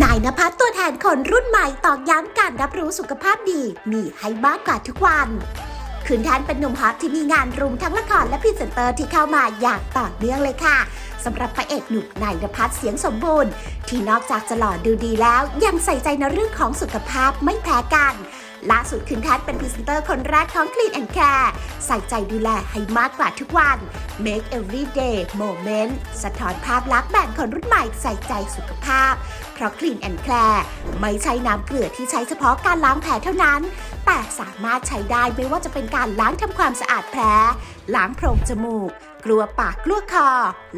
นายนภัสตัวแทนคนรุ่นใหม่ตอกย้ำการรับรู้สุขภาพดี มีให้มากกว่าทุกวันคืนแทนเป็นหนุ่มฮอตที่มีงานรุมทั้งละครและพรีเซนเตอร์ที่เข้ามาอย่างต่อเนื่องเลยค่ะสำหรับพระเอกหนุ่มนายนภัสเสียงสมบูรณ์ ที่นอกจากจะหล่อดูดีแล้ว ยังใส่ใจในเรื่องของสุขภาพไม่แพ้กัน ล่าสุดคืนแทนเป็นพรีเซนเตอร์คนแรกของ Clean and Care ใส่ใจดูแลให้มากกว่าทุกวัน Make every day moment สะท้อนภาพลักษณ์แบรนด์คนรุ่นใหม่ใส่ใจสุขภาพ เพราะ Clean and Care ไม่ใช่น้ำเกลือที่ใช้เฉพาะการล้างแผลเท่านั้น แต่สามารถใช้ได้ไม่ว่าจะเป็นการล้างทำความสะอาดแผลล้างโพรงจมูก กลัวปากกลัวคอ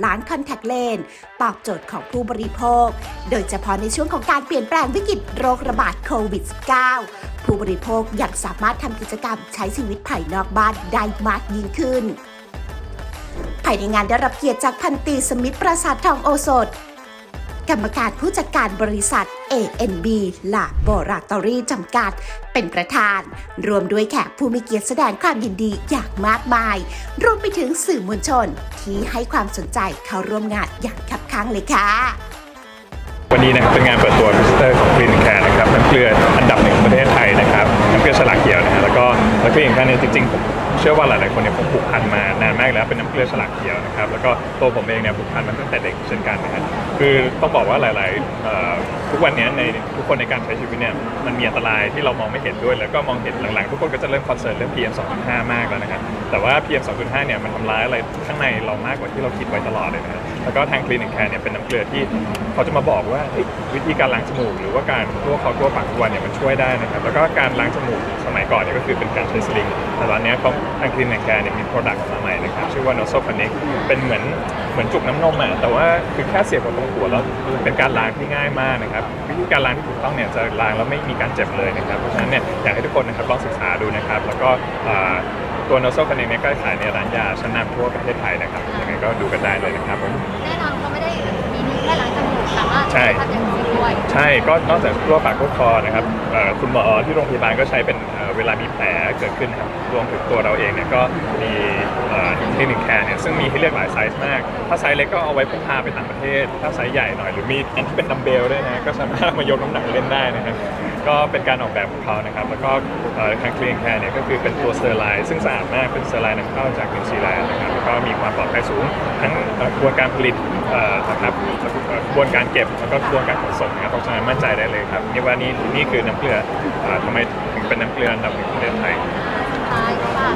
ล้างคอนแทคเลน ตอบโจทย์ของผู้บริโภค โดยเฉพาะในช่วงของการเปลี่ยนแปลงวิกฤตโรคระบาดโควิด -19 ผู้บริโภคยังสามารถทำกิจกรรมใช้ชีวิตภายนอกบ้านได้มากยิ่งขึ้น ภายในงานได้รับเกียรติจากพันตีสมิทธประสาททองโอสถ กรรมการผู้จัดการบริษัท ANB Laboratory จำกัด เป็นประธาน รวมด้วยแขกผู้มีเกียรติแสดงความยินดีอย่างมากมาย รวมไปถึงสื่อมวลชน ที่ให้ความสนใจเข้าร่วมงานอย่างคับคั่งเลยค่ะ วันนี้นะครับเป็นงานเปิดตัวมิสเตอร์ของคลินแคร์นะครับน้ำเกลืออันดับหนึ่งของประเทศไทยนะครับน้ำเกลือฉลากเขียวนะฮะแล้ว ก็แล้วก็อย่างท่านเนี่ยจริงๆผมเชื่อว่าหลายๆคนเนี่ยผมผูกพันมานานมากแล้วเป็นน้ำเกลือฉลากเขียวนะครับแล้วก็ตัวผมเองเนี่ยผูกพันมาตั้งแต่เด็กเช่นกันนะฮะคือต้องบอกว่าหลายๆเอ่อทุกวันเนี้ยในทุกคนในการใช้ชีวิตเนี่ยมันมีอันตรายที่เรามองไม่เห็นด้วย แล้วก็มองเห็นหลังๆ ทุกคนก็จะเริ่มคอนเซิร์นเรื่อง PM 2.5 มากแล้วนะครับแต่ว่า PM 2.5 เนี่ยมันทำร้ายอะไรข้างในเรามากกว่าที่เราคิดไว้ตลอดเลยนะแล้วก็ทางคลินิกแคร์เนี่ยเป็นน้ำเกลือที่เขาจะมาบอกว่าเฮ้ยวิธีการล้างจมูกหรือว่าการทั่วคอทั่วปากทุกวันเนี่ยมันช่วยได้นะครับแล้วก็การล้างจมูก มัยก่อนเนี่ยก็คือเป็นการใช้สลิง แต่ตอนเนี้ยเขาทางคลินิกแคร์เนี่ยมีโปรดักต์มาใหม่นะครับชื่อว่า Noso Connect เป็นเหมือนเหมือนจุกน้ำนมอะแต่ว่าคือแค่เสียบกับตรงหัวแล้วเป็นการล้างที่ง่ายมากนะครับวิธีการล้างที่ถูกต้องเนี่ยจะล้างแล้วไม่มีการเจ็บเลยนะครับเพราะฉะนั้นเนี่ยอยากให้ทุกคนนะครับลองศึกษาดูนะครับ แล้วก็อ่าตัว Noso Connect เนี่ยก็ขายในร้านยาชั้นนำทั่วประเทศไทยนะครับยังไงก็ดูกันได้เลยนะครับผมแน่นอนเขาไม่ได้มีดีแค่ล้างจมูกสามารถใช่ทำอย่างอื่น ด้วย ใช่ก็นอกจากรั่วปากรั่วคอนะครับเอ่อคุณหมอที่โรงพยาบาลก็ใช้เป็นเอ่อเวลามีแผลเกิดขึ้นครับรวมถึงตัวเราเองเนี่ยก็มีคลินิกแคร์เนี่ยซึ่งมีให้เลือกหลายไซส์มาก ถ้าไซส์เล็กก็เอาไว้พกพาไปต่างประเทศ ถ้าไซส์ใหญ่หน่อยหรือมีอันที่เป็นดัมเบลด้วยนะก็สามารถมายกน้ำหนักเล่นได้นะครับ ก็เป็นการออกแบบของเขานะครับแล้วก็เอ่อทางคลินิกแคร์เนี่ยก็คือเป็นตัวสเตอร์ไลน์ซึ่งสะอาดมากเป็นสเตอร์ไลน์นำเข้าจากนิวซีแลนด์นะครับแล้วก็มีความปลอดภัยสูง ทั้งเอ่อกระบวนการผลิตเอ่อนะครับแล้วก็กระบวนการเก็บแล้วก็กระบวนการขนส่งนะครับเพราะฉะนั้นมั่นใจได้เลยครับนี่ว่านี่นี่คือน้ำเกลือเอ่อทำไมถึงเป็นน้ำเกลืออันดับหนึ่งของประเทศไทยท้ายว่า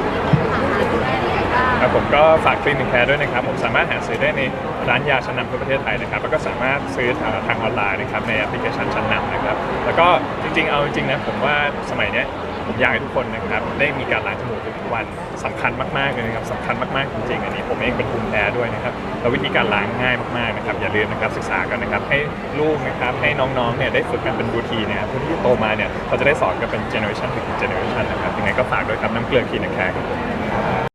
ทางหาคุณแม่ยังไงบ้างครับผมก็ฝากคลินิกแคร์ด้วยนะครับ ผมสามารถหาซื้อได้ในร้านยาชั้นนำทั่วประเทศไทยนะครับ แล้วก็สามารถซื้อทางทางออนไลน์นะครับในแอปพลิเคชันชั้นนำนะครับ แล้วก็จ ริงๆ เอาจริงๆนะผมว่าสมัยเนี้ยผมอยากให้ทุกคนนะครับได้มีการล้างจมูกทุกวันสำคัญมากๆเลยนะครับสำคัญมากๆจริงๆอันนี้ผมเองเป็นภูมิแพ้ด้วยนะครับแล้ววิธีการล้างง่ายมากๆนะครับอย่าลืมนะครับศึกษากันนะครับให้ลูกนะครับให้น้องๆเนี่ยได้ฝึกกันเป็นรูทีนนะครับเพื่อที่โตมาเนี่ยเขาจะได้สอนกันเป็นเจเนอเรชันถึงเจเนอเรชันนะครับยังไงก็ฝากด้วยครับน้ำเกลือคลินิกแคร์ครับ